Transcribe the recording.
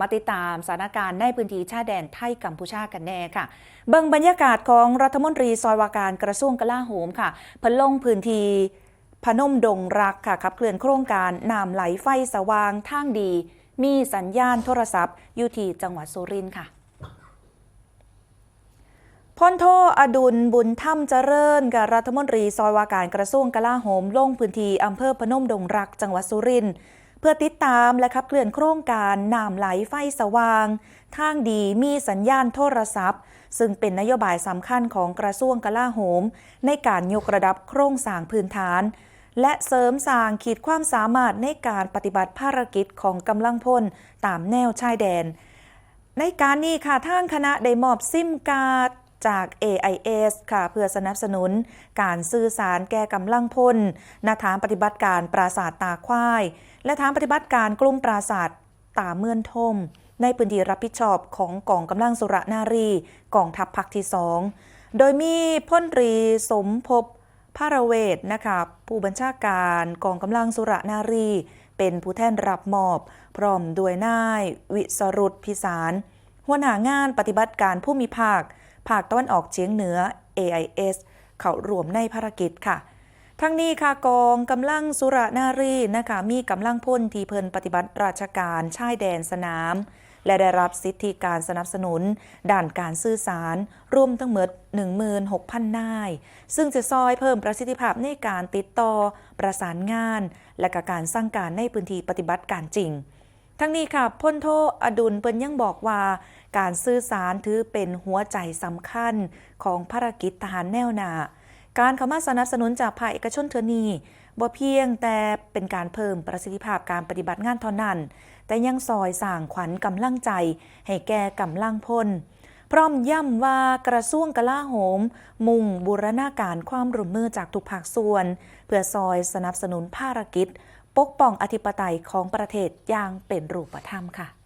มาติดตามสถานการณ์ในพื้นที่ชายแดนไทยกัมพูชากันแน่ค่ะ เบิ่งบรรยากาศของรัฐมนตรีซอยวาการกระทรวงกลาโหมค่ะเพิ่นลงพื้นที่พนมดงรักค่ะขับเคลื่อนโครงการนำไหลไฟสว่างทางดี มีสัญญาณโทรศัพท์อยู่ที่จังหวัดสุรินทร์ค่ะพลโทอดุลบุญถ้ำเจริญกับรัฐมนตรีซอยวาการกระทรวงกลาโหมลงพื้นที่อำเภอพนมดงรัก จังหวัดสุรินทร์ เพื่อติดตามและขับเคลื่อนโครงการน้ำไหลไฟสว่าง ทางดีมีสัญญาณโทรศัพท์ ซึ่งเป็นนโยบายสำคัญของกระทรวงกลาโหม ในการยกระดับโครงสร้างพื้นฐาน และเสริมสร้างขีดความสามารถในการปฏิบัติภารกิจของกำลังพลตามแนวชายแดน ในการนี้ค่ะทางคณะได้มอบซิมการ์ด จาก AIS ค่ะเพื่อสนับสนุน การสื่อสารแก่กำลังพลณฐานปฏิบัติการปราสาทตาควาย และฐานปฏิบัติการกลุ่มปราสาทตาเมื่อนทม ในพื้นที่รับผิดชอบของกองกำลังสุรนารีกองทัพภาคที่2โดยมีพลตรีสมภพพระเวทนะคะผู้บัญชาการกองกำลังสุรนารี เป็นผู้แทนรับมอบ พร้อมด้วยนาย วิสรุตพิสารหัวหน้างานปฏิบัติการผู้มีภาค ภาคตะวันออกเฉียงเหนือ AIS เข้ารวมในภารกิจค่ะ ทั้งนี้ค่ะกองกำลังสุรนารีนะคะมีกำลังพลที่เพิ่นปฏิบัติราชการชายแดนสนาม และได้รับสิทธิการสนับสนุนด้านการสื่อสารรวมทั้งหมด16,000 นาย ซึ่งจะซอยเพิ่มประสิทธิภาพในการติดต่อประสานงาน และกการสร้างการในพื้นที่ปฏิบัติการจริง ทั้งนี้ค่ะพลโทอดุลเปิ้นยังบอกว่า การสื่อสารถือเป็นหัวใจสำคัญของภารกิจทหารแนวหนาการเข้ามาสนับสนุนจากภาคเอกชนเทอนีบ่เพียงแต่เป็นการเพิ่มประสิทธิภาพการปฏิบัติงานเท่านั้น แต่ยังซอยสร้างขวัญกำลังใจ ให้แก่กำลังพล พร้อมย้ำว่ากระทรวงกลาโหม มุ่งบูรณาการความร่วมมือจากทุกภาคส่วน เพื่อซอยสนับสนุนภารกิจ ปกป้องอธิปไตยของประเทศอย่างเป็นรูปธรรมค่ะ